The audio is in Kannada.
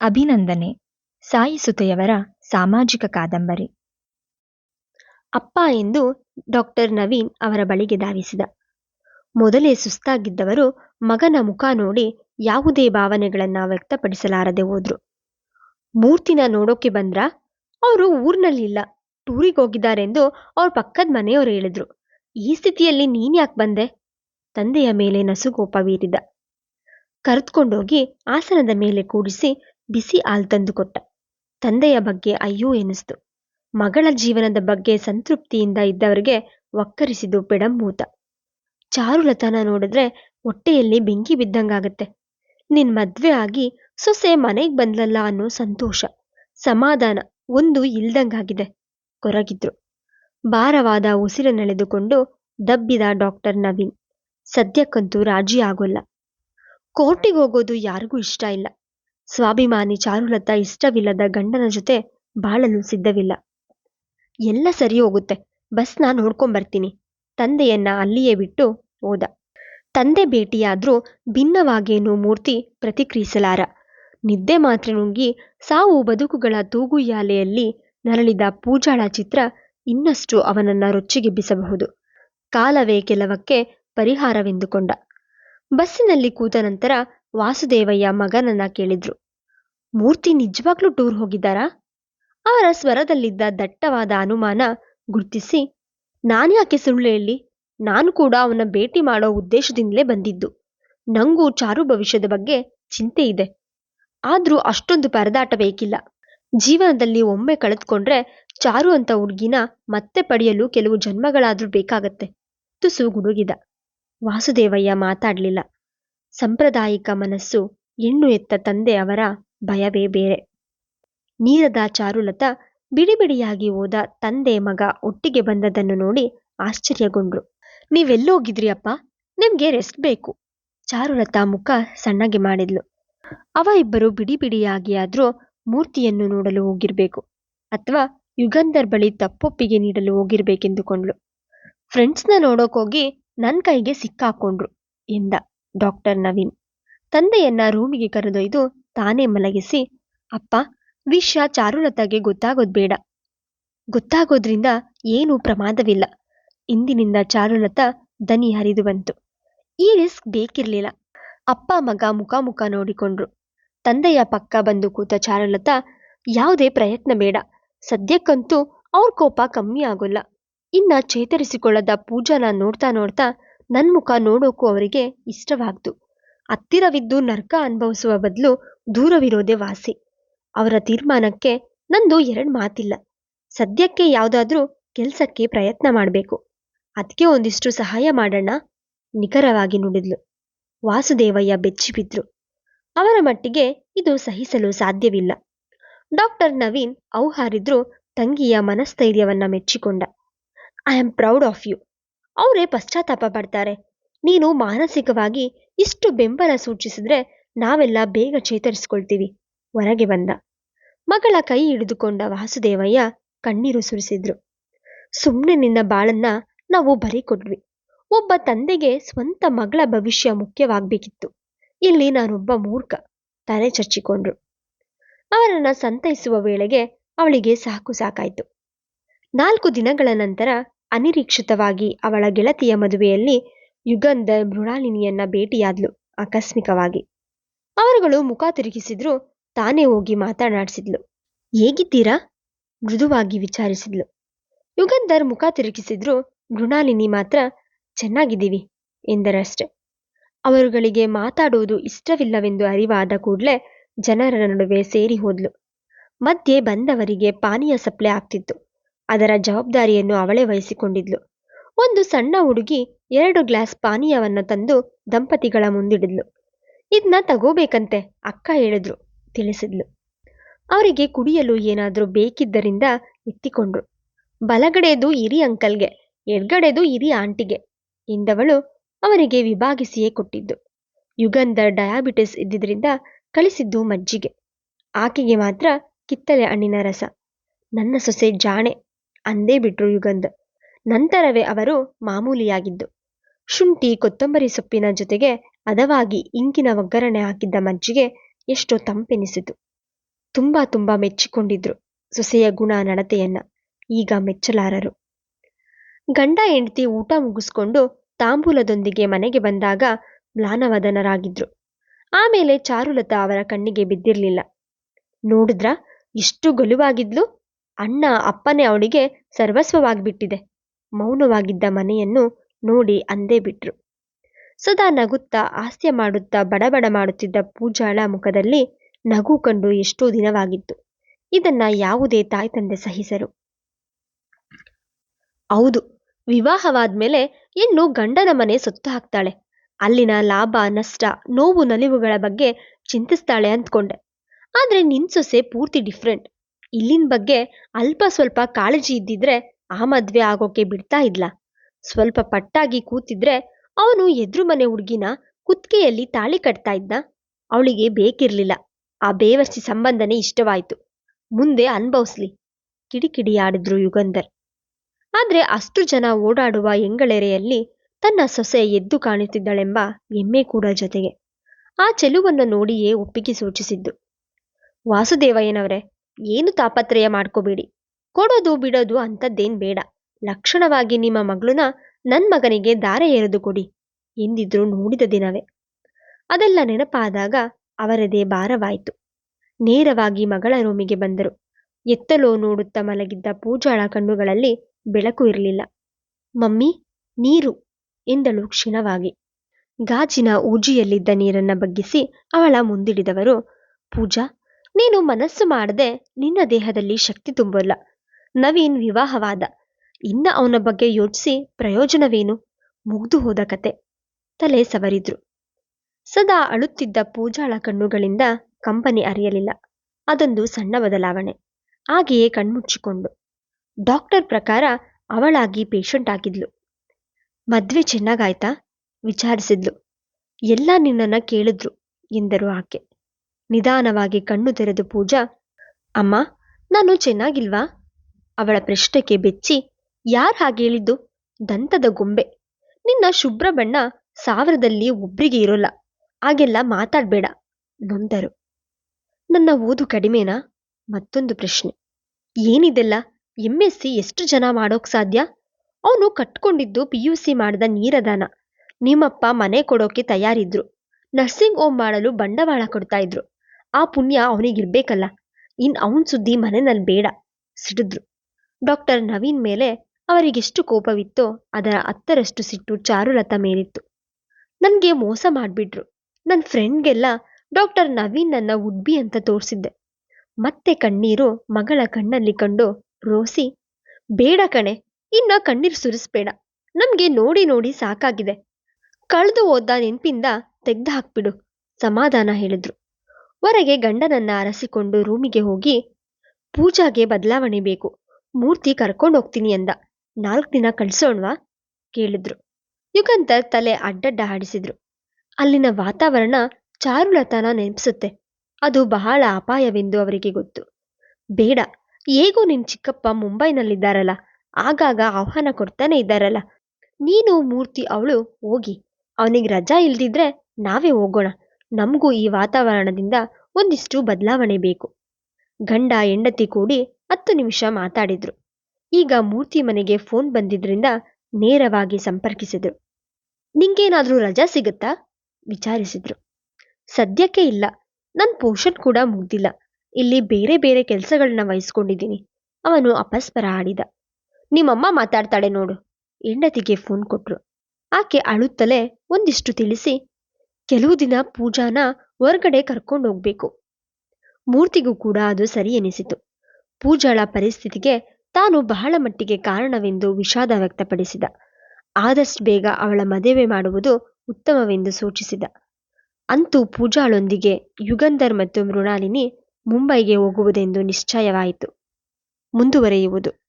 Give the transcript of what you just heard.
ಅಭಿನಂದನೆ. ಸಾಯಿ ಸುತೆಯವರ ಸಾಮಾಜಿಕ ಕಾದಂಬರಿ. ಅಪ್ಪ ಎಂದು ಡಾಕ್ಟರ್ ನವೀನ್ ಅವರ ಬಳಿಗೆ ಧಾವಿಸಿದ. ಮೊದಲೇ ಸುಸ್ತಾಗಿದ್ದವರು ಮಗನ ಮುಖ ನೋಡಿ ಯಾವುದೇ ಭಾವನೆಗಳನ್ನ ವ್ಯಕ್ತಪಡಿಸಲಾರದೆ ಹೋದ್ರು. ಮೂರ್ತಿನ ನೋಡೋಕೆ ಬಂದ್ರ? ಅವರು ಊರ್ನಲ್ಲಿಲ್ಲ. ಟೂರಿಗೆ ಹೋಗಿದ್ದಾರೆಂದು ಅವ್ರ ಪಕ್ಕದ ಮನೆಯವರು ಹೇಳಿದ್ರು. ಈ ಸ್ಥಿತಿಯಲ್ಲಿ ನೀನ್ ಯಾಕೆ ಬಂದೆ? ತಂದೆಯ ಮೇಲೆ ನಸುಗೋಪ ಬೀರಿದ. ಕರೆದುಕೊಂಡೋಗಿ ಆಸನದ ಮೇಲೆ ಕೂಡಿಸಿ ಬಿಸಿ ಹಾಲು ತಂದುಕೊಟ್ಟ. ತಂದೆಯ ಬಗ್ಗೆ ಅಯ್ಯೋ ಎನಿಸ್ತು. ಮಗಳ ಜೀವನದ ಬಗ್ಗೆ ಸಂತೃಪ್ತಿಯಿಂದ ಇದ್ದವರಿಗೆ ಒಕ್ಕರಿಸಿದು ಪೆಡಂಬೂತ ಚಾರುಲತನ ನೋಡಿದ್ರೆ ಹೊಟ್ಟೆಯಲ್ಲಿ ಬೆಂಕಿ ಬಿದ್ದಂಗಾಗತ್ತೆ. ನಿನ್ ಮದ್ವೆ ಆಗಿ ಸೊಸೆ ಮನೆಗ್ ಬಂದ್ಲಲ್ಲ ಅನ್ನೋ ಸಂತೋಷ. ಸಮಾಧಾನ ಒಂದು ಇಲ್ದಂಗಾಗಿದೆ. ಕೊರಗಿದ್ರು. ಭಾರವಾದ ಉಸಿರನ್ನೆಳೆದುಕೊಂಡು ದಬ್ಬಿದ ಡಾಕ್ಟರ್ ನವೀನ್. ಸದ್ಯಕ್ಕಂತೂ ರಾಜಿ ಆಗೋಲ್ಲ. ಕೋರ್ಟಿಗೆ ಹೋಗೋದು ಯಾರಿಗೂ ಇಷ್ಟ ಇಲ್ಲ. ಸ್ವಾಭಿಮಾನಿ ಚಾರುಲತ ಇಷ್ಟವಿಲ್ಲದ ಗಂಡನ ಜೊತೆ ಬಾಳಲು ಸಿದ್ಧವಿಲ್ಲ. ಎಲ್ಲ ಸರಿ ಹೋಗುತ್ತೆ. ಬಸ್ನ ನೋಡ್ಕೊಂಬರ್ತೀನಿ. ತಂದೆಯನ್ನ ಅಲ್ಲಿಯೇ ಬಿಟ್ಟು ಹೋದ. ತಂದೆ ಭೇಟಿಯಾದ್ರೂ ಭಿನ್ನವಾಗೇನು ಮೂರ್ತಿ ಪ್ರತಿಕ್ರಿಯಿಸಲಾರ. ನಿದ್ದೆ ಮಾತ್ರ ನುಂಗಿ ಸಾವು ಬದುಕುಗಳ ತೂಗುಯಾಲೆಯಲ್ಲಿ ನರಳಿದ ಪೂಜಾಳ ಚಿತ್ರ ಇನ್ನಷ್ಟು ಅವನನ್ನ ರೊಚ್ಚಿಗೆಬ್ಬಿಸಬಹುದು ಕಾಲವೇ ಕೆಲವಕ್ಕೆ ಪರಿಹಾರವೆಂದುಕೊಂಡ. ಬಸ್ಸಿನಲ್ಲಿ ಕೂತ ನಂತರ ವಾಸುದೇವಯ್ಯ ಮಗನನ್ನ ಕೇಳಿದ್ರು. ಮೂರ್ತಿ ನಿಜವಾಗ್ಲೂ ಟೂರ್ ಹೋಗಿದ್ದಾರಾ? ಅವರ ಸ್ವರದಲ್ಲಿದ್ದ ದಟ್ಟವಾದ ಅನುಮಾನ ಗುರ್ತಿಸಿ ನಾನ್ಯಾಕೆ ಸುಳ್ಳು ಹೇಳಿ? ನಾನು ಕೂಡ ಅವನ ಭೇಟಿ ಮಾಡೋ ಉದ್ದೇಶದಿಂದಲೇ ಬಂದಿದ್ದು. ನಂಗೂ ಚಾರು ಭವಿಷ್ಯದ ಬಗ್ಗೆ ಚಿಂತೆ ಇದೆ. ಆದ್ರೂ ಅಷ್ಟೊಂದು ಪರದಾಟ ಬೇಕಿಲ್ಲ. ಜೀವನದಲ್ಲಿ ಒಮ್ಮೆ ಕಳೆದುಕೊಂಡ್ರೆ ಚಾರು ಅಂತ ಹುಡುಗಿನ ಮತ್ತೆ ಪಡೆಯಲು ಕೆಲವು ಜನ್ಮಗಳಾದ್ರೂ ಬೇಕಾಗತ್ತೆ. ತುಸು ಗುಡುಗಿದ. ವಾಸುದೇವಯ್ಯ ಮಾತಾಡ್ಲಿಲ್ಲ. ಸಾಂಪ್ರದಾಯಿಕ ಮನಸ್ಸು ಹೆಣ್ಣು ಎತ್ತ ತಂದೆ ಅವರ ಭಯವೇ ಬೇರೆ. ನೀರದ ಚಾರುಲತ ಬಿಡಿ ಬಿಡಿಯಾಗಿ ಹೋದ ತಂದೆ ಮಗ ಒಟ್ಟಿಗೆ ಬಂದದನ್ನು ನೋಡಿ ಆಶ್ಚರ್ಯಗೊಂಡ್ರು. ನೀವೆಲ್ಲೋಗಿದ್ರಿ ಅಪ್ಪ? ನಿಮ್ಗೆ ರೆಸ್ಟ್ ಬೇಕು. ಚಾರುಲತಾ ಮುಖ ಸಣ್ಣಗೆ ಮಾಡಿದ್ಲು. ಅವ ಇಬ್ಬರು ಬಿಡಿ ಬಿಡಿಯಾಗಿ ಆದ್ರೂ ಮೂರ್ತಿಯನ್ನು ನೋಡಲು ಹೋಗಿರ್ಬೇಕು ಅಥವಾ ಯುಗಂಧರ್ ಬಳಿ ತಪ್ಪೊಪ್ಪಿಗೆ ನೀಡಲು ಹೋಗಿರ್ಬೇಕೆಂದುಕೊಂಡ್ಳು. ಫ್ರೆಂಡ್ಸ್ನ ನೋಡೋಕೋಗಿ ನನ್ನ ಕೈಗೆ ಸಿಕ್ಕಾಕೊಂಡ್ರು ಎಂದ. ಡಾಕ್ಟರ್ ನವೀನ್. ತಂದೆಯನ್ನ ರೂಮಿಗೆ ಕರೆದೊಯ್ದು ತಾನೇ ಮಲಗಿಸಿ, ಅಪ್ಪ ವಿಷಯ ಚಾರುಲತಾಗೆ ಗೊತ್ತಾಗೋದ್ ಬೇಡ. ಗೊತ್ತಾಗೋದ್ರಿಂದ ಏನೂ ಪ್ರಮಾದವಿಲ್ಲ. ಇಂದಿನಿಂದ ಚಾರುಲತ ದನಿ ಹರಿದು ಬಂತು. ಈ ರಿಸ್ಕ್ ಬೇಕಿರ್ಲಿಲ್ಲ. ಅಪ್ಪ ಮಗ ಮುಖಾಮುಖ ನೋಡಿಕೊಂಡ್ರು. ತಂದೆಯ ಪಕ್ಕ ಬಂದು ಕೂತ ಚಾರುಲತ, ಯಾವುದೇ ಪ್ರಯತ್ನ ಬೇಡ. ಸದ್ಯಕ್ಕಂತೂ ಅವ್ರ ಕೋಪ ಕಮ್ಮಿ ಆಗೋಲ್ಲ. ಇನ್ನ ಚೇತರಿಸಿಕೊಳ್ಳದ ಪೂಜಾನ ನೋಡ್ತಾ ನೋಡ್ತಾ ನನ್ ಮುಖ ನೋಡೋಕು ಅವರಿಗೆ ಇಷ್ಟವಾಗ್ತು ಹತ್ತಿರವಿದ್ದು ನರ್ಕ ಅನುಭವಿಸುವ ಬದಲು ದೂರವಿರೋದೇ ವಾಸಿ. ಅವರ ತೀರ್ಮಾನಕ್ಕೆ ನಂದು ಎರಡು ಮಾತಿಲ್ಲ. ಸದ್ಯಕ್ಕೆ ಯಾವುದಾದ್ರೂ ಕೆಲಸಕ್ಕೆ ಪ್ರಯತ್ನ ಮಾಡಬೇಕು. ಅದಕ್ಕೆ ಒಂದಿಷ್ಟು ಸಹಾಯ ಮಾಡೋಣ ನಿಖರವಾಗಿ ನುಡಿದ್ಲು. ವಾಸುದೇವಯ್ಯ ಬೆಚ್ಚಿಬಿದ್ರು. ಅವರ ಮಟ್ಟಿಗೆ ಇದು ಸಹಿಸಲು ಸಾಧ್ಯವಿಲ್ಲ. ಡಾಕ್ಟರ್ ನವೀನ್ ಔಹಾರಿದ್ರು ತಂಗಿಯ ಮನಸ್ಥೈರ್ಯವನ್ನ ಮೆಚ್ಚಿಕೊಂಡ. I am proud of you ಅವರೇ ಪಶ್ಚಾತ್ತಾಪ ಪಡ್ತಾರೆ. ನೀನು ಮಾನಸಿಕವಾಗಿ ಇಷ್ಟು ಬೆಂಬಲ ಸೂಚಿಸಿದ್ರೆ ನಾವೆಲ್ಲ ಬೇಗ ಚೇತರಿಸ್ಕೊಳ್ತೀವಿ. ಹೊರಗೆ ಬಂದ. ಮಗಳ ಕೈ ಹಿಡಿದುಕೊಂಡ ವಾಸುದೇವಯ್ಯ ಕಣ್ಣೀರು ಸುರಿಸಿದ್ರು. ಸುಮ್ಮನೆ ನಿನ್ನ ಬಾಳನ್ನ ನಾವು ಬರೀಕೊಟ್ವಿ ಒಬ್ಬ ತಂದೆಗೆ ಸ್ವಂತ ಮಗಳ ಭವಿಷ್ಯ ಮುಖ್ಯವಾಗಬೇಕಿತ್ತು. ಇಲ್ಲಿ ನಾನೊಬ್ಬ ಮೂರ್ಖ, ತಲೆ ಚಚ್ಚಿಕೊಂಡ್ರು. ಅವರನ್ನ ಸಂತೈಸುವ ವೇಳೆಗೆ ಅವಳಿಗೆ ಸಾಕು ಸಾಕಾಯ್ತು. ನಾಲ್ಕು ದಿನಗಳ ನಂತರ ಅನಿರೀಕ್ಷಿತವಾಗಿ ಅವಳ ಗೆಳತಿಯ ಮದುವೆಯಲ್ಲಿ ಯುಗಂಧರ್ ಮೃಣಾಲಿನಿಯನ್ನ ಭೇಟಿಯಾದ್ಲು ಆಕಸ್ಮಿಕವಾಗಿ. ಅವರುಗಳು ಮುಖ ತಿರುಗಿಸಿದ್ರು, ತಾನೇ ಹೋಗಿ ಮಾತನಾಡಿಸಿದ್ಲು. ಹೇಗಿದ್ದೀರಾ? ಮೃದುವಾಗಿ ವಿಚಾರಿಸಿದ್ಲು. ಯುಗಂಧರ್ ಮುಖ ತಿರುಗಿಸಿದ್ರು, ಮೃಣಾಲಿನಿ ಮಾತ್ರ, ಚೆನ್ನಾಗಿದ್ದೀವಿ ಎಂದರಷ್ಟೆ. ಅವರುಗಳಿಗೆ ಮಾತಾಡುವುದು ಇಷ್ಟವಿಲ್ಲವೆಂದು ಅರಿವಾದ ಕೂಡಲೇ ಜನರ ನಡುವೆ ಸೇರಿ ಹೋದ್ಲು. ಮಧ್ಯೆ ಬಂದವರಿಗೆ ಪಾನೀಯ ಸಪ್ಲೈ ಆಗ್ತಿತ್ತು. ಅದರ ಜವಾಬ್ದಾರಿಯನ್ನು ಅವಳೇ ವಹಿಸಿಕೊಂಡಿದ್ಲು. ಒಂದು ಸಣ್ಣ ಹುಡುಗಿ ಎರಡು ಗ್ಲಾಸ್ ಪಾನೀಯವನ್ನು ತಂದು ದಂಪತಿಗಳ ಮುಂದಿಡಿದ್ಲು. ಇದನ್ನ ತಗೋಬೇಕಂತೆ, ಅಕ್ಕ ಹೇಳಿದ್ರು, ತಿಳಿಸಿದ್ಲು. ಅವರಿಗೆ ಕುಡಿಯಲು ಏನಾದ್ರೂ ಬೇಕಿದ್ದರಿಂದ ಎತ್ತಿಕೊಂಡ್ರು ಬಲಗಡೆದು ಇರಿ ಅಂಕಲ್ಗೆ, ಎಡ್ಗಡೆದು ಇರಿ ಆಂಟಿಗೆ ಎಂದವಳು ಅವರಿಗೆ ವಿಭಾಗಿಸಿಯೇ ಕೊಟ್ಟಿದ್ದು. ಯುಗಂಧ ಡಯಾಬಿಟಿಸ್ ಇದ್ದಿದ್ರಿಂದ ಕಳಿಸಿದ್ದು ಮಜ್ಜಿಗೆ. ಆಕೆಗೆ ಮಾತ್ರ ಕಿತ್ತಳೆ ಹಣ್ಣಿನ ರಸ. ನನ್ನ ಸೊಸೆ ಜಾಣೆ. ಅಂದೇ ಬಿಟ್ರು ಯುಗಂದ್ ನಂತರವೇ ಅವರು ಮಾಮೂಲಿಯಾಗಿದ್ದು. ಶುಂಠಿ, ಕೊತ್ತಂಬರಿ ಸೊಪ್ಪಿನ ಜೊತೆಗೆ ಹದವಾಗಿ ಇಂಕಿನ ಒಗ್ಗರಣೆ ಹಾಕಿದ್ದ ಮಜ್ಜಿಗೆ ಎಷ್ಟೋ ತಂಪೆನಿಸಿತು. ತುಂಬಾ ತುಂಬಾ ಮೆಚ್ಚಿಕೊಂಡಿದ್ರು ಸೊಸೆಯ ಗುಣ ನಡತೆಯನ್ನ ಈಗ ಮೆಚ್ಚಲಾರರು. ಗಂಡ ಹೆಂಡತಿ ಊಟ ಮುಗಿಸ್ಕೊಂಡು ತಾಂಬೂಲದೊಂದಿಗೆ ಮನೆಗೆ ಬಂದಾಗ ಮ್ಲಾನವದನರಾಗಿದ್ರು. ಆಮೇಲೆ ಚಾರುಲತಾ ಅವರ ಕಣ್ಣಿಗೆ ಬಿದ್ದಿರ್ಲಿಲ್ಲ. ನೋಡಿದ್ರ, ಎಷ್ಟು ಗಲುವಾಗಿದ್ಲು? ಅಣ್ಣ ಅಪ್ಪನೇ ಅವಳಿಗೆ ಸರ್ವಸ್ವವಾಗ್ಬಿಟ್ಟಿದೆ. ಮೌನವಾಗಿದ್ದ ಮನೆಯನ್ನು ನೋಡಿ ಅಂದೇ ಬಿಟ್ರು. ಸದಾ ನಗುತ್ತಾ ಹಾಸ್ಯ ಮಾಡುತ್ತಾ ಬಡಬಡ ಮಾಡುತ್ತಿದ್ದ ಪೂಜಾಳ ಮುಖದಲ್ಲಿ ನಗು ಕಂಡು ಎಷ್ಟೋ ದಿನವಾಗಿತ್ತು. ಇದನ್ನ ಯಾವುದೇ ತಾಯಿ ತಂದೆ ಸಹಿಸರು. ಹೌದು, ವಿವಾಹವಾದ್ಮೇಲೆ ಹೆಣ್ಣು ಗಂಡನ ಮನೆ ಸೊತ್ತು ಹಾಕ್ತಾಳೆ. ಅಲ್ಲಿನ ಲಾಭ, ನಷ್ಟ, ನೋವು, ನಲಿವುಗಳ ಬಗ್ಗೆ ಚಿಂತಿಸ್ತಾಳೆ ಅಂದ್ಕೊಂಡೆ ಆದ್ರೆ ನಿನ್ ಸೊಸೆ ಪೂರ್ತಿ ಡಿಫ್ರೆಂಟ್ ಇಲ್ಲಿನ ಬಗ್ಗೆ ಅಲ್ಪ ಸ್ವಲ್ಪ ಕಾಳಜಿ ಇದ್ದಿದ್ರೆ ಆ ಮದ್ವೆ ಆಗೋಕೆ ಬಿಡ್ತಾ ಇದ್ಲ. ಸ್ವಲ್ಪ ಪಟ್ಟಾಗಿ ಕೂತಿದ್ರೆ ಅವನು ಎದುರು ಮನೆ ಹುಡುಗಿನ ಕುತ್ತಿಗೆಯಲ್ಲಿ ತಾಳಿ ಕಟ್ತಾ ಇದ್ದ ಅವಳಿಗೆ ಬೇಕಿರ್ಲಿಲ್ಲ. ಆ ಬೇವಸ್ತಿ ಸಂಬಂಧನೇ ಇಷ್ಟವಾಯ್ತು. ಮುಂದೆ ಅನ್ಭವಿಸ್ಲಿ. ಕಿಡಿಕಿಡಿಯಾಡಿದ್ರು ಯುಗಂಧರ್. ಆದ್ರೆ ಅಷ್ಟು ಜನ ಓಡಾಡುವ ಎಂಗಳೆರೆಯಲ್ಲಿ ತನ್ನ ಸೊಸೆ ಎದ್ದು ಕಾಣುತ್ತಿದ್ದಳೆಂಬ ಹೆಮ್ಮೆ ಕೂಡ ಜೊತೆಗೆ. ಆ ಚೆಲುವನ್ನು ನೋಡಿಯೇ ಒಪ್ಪಿಗೆ ಸೂಚಿಸಿದ್ದು. ವಾಸುದೇವಯ್ಯನವರೇ ಏನು ತಾಪತ್ರಯ ಮಾಡ್ಕೋಬೇಡಿ. ಕೊಡೋದು ಬಿಡೋದು ಅಂಥದ್ದೇನ್ ಬೇಡ. ಲಕ್ಷಣವಾಗಿ ನಿಮ್ಮ ಮಗಳನ್ನ ನನ್ ಮಗನಿಗೆ ದಾರ ಎರೆದು ಕೊಡಿ ಎಂದಿದ್ರು ನೋಡಿದ ದಿನವೇ. ಅದೆಲ್ಲ ನೆನಪಾದಾಗ ಅವರದೇ ಭಾರವಾಯಿತು. ನೇರವಾಗಿ ಮಗಳ ರೂಮಿಗೆ ಬಂದರು. ಎತ್ತಲೋ ನೋಡುತ್ತಾ ಮಲಗಿದ್ದ ಪೂಜಾಳ ಕಣ್ಣುಗಳಲ್ಲಿ ಬೆಳಕು ಇರಲಿಲ್ಲ. ಮಮ್ಮಿ, ನೀರು ಎಂದಳು ಕ್ಷೀಣವಾಗಿ. ಗಾಜಿನ ಊಜಿಯಲ್ಲಿದ್ದ ನೀರನ್ನ ಬಗ್ಗಿಸಿ ಅವಳ ಮುಂದಿಡಿದವರು ಪೂಜಾ ನೀನು ಮನಸ್ಸು ಮಾಡದೆ ನಿನ್ನ ದೇಹದಲ್ಲಿ ಶಕ್ತಿ ತುಂಬೋಲ್ಲ. ನವೀನ್ ವಿವಾಹವಾದ. ಇನ್ನ ಅವನ ಬಗ್ಗೆ ಯೋಚಿಸಿ ಪ್ರಯೋಜನವೇನು? ಮುಗ್ದು ಹೋದ ಕತೆ. ತಲೆ ಸವರಿದ್ರು. ಸದಾ ಅಳುತ್ತಿದ್ದ ಪೂಜಾಳ ಕಣ್ಣುಗಳಿಂದ ಕಂಪನಿ ಅರಿಯಲಿಲ್ಲ. ಅದೊಂದು ಸಣ್ಣ ಬದಲಾವಣೆ. ಹಾಗೆಯೇ ಕಣ್ಮುಚ್ಚಿಕೊಂಡು. ಡಾಕ್ಟರ್ ಪ್ರಕಾರ ಅವಳಾಗಿ ಪೇಷಂಟ್ ಆಗಿದ್ಲು. ಮದ್ವೆ ಚೆನ್ನಾಗಾಯ್ತಾ? ವಿಚಾರಿಸಿದ್ಲು. ಎಲ್ಲ ನಿನ್ನನ್ನ ಕೇಳಿದ್ರು, ಎಂದರು ಆಕೆ. ನಿಧಾನವಾಗಿ ಕಣ್ಣು ತೆರೆದು ಪೂಜಾ, ಅಮ್ಮ, ನಾನು ಚೆನ್ನಾಗಿಲ್ವಾ? ಅವಳ ಪ್ರಶ್ನೆಗೆ ಬೆಚ್ಚಿ, ಯಾರ್ ಹಾಗೆ ಹೇಳಿದ್ದು? ದಂತದ ಗೊಂಬೆ. ನಿನ್ನ ಶುಭ್ರ ಬಣ್ಣ ಸಾವಿರದಲ್ಲಿ ಒಬ್ರಿಗೆ ಇರೋಲ್ಲ. ಹಾಗೆಲ್ಲ ಮಾತಾಡ್ಬೇಡ, ನೊಂದರು. ನನ್ನ ಓದು ಕಡಿಮೆನಾ? ಮತ್ತೊಂದು ಪ್ರಶ್ನೆ. ಏನಿದೆಲ್ಲ? ಎಂ ಎಷ್ಟು ಜನ ಮಾಡೋಕ್ ಸಾಧ್ಯ? ಅವನು ಕಟ್ಕೊಂಡಿದ್ದು ಪಿ ಯು ಸಿ ಮಾಡಿದ ನೀರದಾನ. ನಿಮ್ಮಪ್ಪ ಮನೆ ಕೊಡೋಕೆ ತಯಾರಿದ್ರು. ನರ್ಸಿಂಗ್ ಹೋಮ್ ಮಾಡಲು ಬಂಡವಾಳ ಕೊಡ್ತಾ ಇದ್ರು. ಆ ಪುಣ್ಯ ಅವನಿಗಿರ್ಬೇಕಲ್ಲ. ಇನ್ ಅವನ್ ಸುದ್ದಿ ಮನೆನಲ್ಲಿ ಬೇಡ, ಸಿಡಿದ್ರು. ಡಾಕ್ಟರ್ ನವೀನ್ ಮೇಲೆ ಅವರಿಗೆಷ್ಟು ಕೋಪವಿತ್ತೋ ಅದರ ಹತ್ತರಷ್ಟು ಸಿಟ್ಟು ಚಾರುಲತ ಮೇಲಿತ್ತು. ನನ್ಗೆ ಮೋಸ ಮಾಡ್ಬಿಟ್ರು. ನನ್ನ ಫ್ರೆಂಡ್ಗೆಲ್ಲ ಡಾಕ್ಟರ್ ನವೀನ್ ನನ್ನ ಉಡ್ಬಿ ಅಂತ ತೋರಿಸಿದ್ದೆ. ಮತ್ತೆ ಕಣ್ಣೀರು ಮಗಳ ಕಣ್ಣಲ್ಲಿ ಕಂಡು, ರೋಸಿ, ಬೇಡ ಕಣೆ, ಇನ್ನ ಕಣ್ಣೀರು ಸುರಿಸ್ಬೇಡ. ನಮ್ಗೆ ನೋಡಿ ನೋಡಿ ಸಾಕಾಗಿದೆ. ಕಳೆದು ಹೋದ ನೆನ್ಪಿಂದ ತೆಗ್ದು ಹಾಕ್ಬಿಡು, ಸಮಾಧಾನ ಹೇಳಿದ್ರು. ಹೊರಗೆ ಗಂಡನನ್ನ ಅರಸಿಕೊಂಡು ರೂಮಿಗೆ ಹೋಗಿ, ಪೂಜಾಗೆ ಬದಲಾವಣೆ ಬೇಕು, ಮೂರ್ತಿ ಕರ್ಕೊಂಡು ಹೋಗ್ತೀನಿ ಅಂದ. ನಾಲ್ಕು ದಿನ ಕಳ್ಸೋಣ್ವಾ? ಕೇಳಿದ್ರು. ಯುಗಂಧರ್ ತಲೆ ಅಡ್ಡಡ್ಡ ಆಡಿಸಿದ್ರು ಅಲ್ಲಿನ ವಾತಾವರಣ ಚಾರುಲತನ ನೆನಪಿಸುತ್ತೆ. ಅದು ಬಹಳ ಅಪಾಯವೆಂದು ಅವರಿಗೆ ಗೊತ್ತು. ಬೇಡ, ಹೇಗೋ ನಿನ್ ಚಿಕ್ಕಪ್ಪ ಮುಂಬೈನಲ್ಲಿದ್ದಾರಲ್ಲ, ಆಗಾಗ ಆಹ್ವಾನ ಕೊಡ್ತಾನೆ ಇದ್ದಾರಲ್ಲ. ನೀನು ಮೂರ್ತಿ ಅವಳು, ಹೋಗಿ. ಅವನಿಗೆ ರಜಾ ಇಲ್ದಿದ್ರೆ ನಾವೇ ಹೋಗೋಣ. ನಮಗೂ ಈ ವಾತಾವರಣದಿಂದ ಒಂದಿಷ್ಟು ಬದಲಾವಣೆ ಬೇಕು. ಗಂಡ ಹೆಂಡತಿ ಕೂಡಿ ಹತ್ತು ನಿಮಿಷ ಮಾತಾಡಿದ್ರು. ಈಗ ಮೂರ್ತಿ ಮನೆಗೆ ಫೋನ್ ಬಂದಿದ್ರಿಂದ ನೇರವಾಗಿ ಸಂಪರ್ಕಿಸಿದ್ರು. ನಿಂಗೇನಾದ್ರೂ ರಜಾ ಸಿಗುತ್ತಾ? ವಿಚಾರಿಸಿದ್ರು. ಸದ್ಯಕ್ಕೆ ಇಲ್ಲ. ನನ್ ಪೋಷನ್ ಕೂಡ ಮುಗ್ದಿಲ್ಲ. ಇಲ್ಲಿ ಬೇರೆ ಬೇರೆ ಕೆಲಸಗಳನ್ನ ವಹಿಸ್ಕೊಂಡಿದ್ದೀನಿ. ಅವನು ಅಪಸ್ಪರ ಆಡಿದ. ನಿಮ್ಮಮ್ಮ ಮಾತಾಡ್ತಾಳೆ ನೋಡು. ಹೆಂಡತಿಗೆ ಫೋನ್ ಕೊಟ್ರು. ಆಕೆ ಅಳುತ್ತಲೇ ಒಂದಿಷ್ಟು ತಿಳಿಸಿ ಕೆಲವು ದಿನ ಪೂಜಾನ ಹೊರ್ಗಡೆ ಕರ್ಕೊಂಡು ಹೋಗ್ಬೇಕು. ಮೂರ್ತಿಗೂ ಕೂಡ ಅದು ಸರಿ ಎನಿಸಿತು. ಪೂಜಾಳ ಪರಿಸ್ಥಿತಿಗೆ ತಾನು ಬಹಳ ಮಟ್ಟಿಗೆ ಕಾರಣವೆಂದು ವಿಷಾದ ವ್ಯಕ್ತಪಡಿಸಿದ. ಆದಷ್ಟು ಬೇಗ ಅವಳ ಮದುವೆ ಮಾಡುವುದು ಉತ್ತಮವೆಂದು ಸೂಚಿಸಿದ. ಅಂತೂ ಪೂಜಾಳೊಂದಿಗೆ ಯುಗಂಧರ್ ಮತ್ತು ಮೃಣಾಲಿನಿ ಮುಂಬೈಗೆ ಹೋಗುವುದೆಂದು ನಿಶ್ಚಯವಾಯಿತು. ಮುಂದುವರೆಯುವುದು.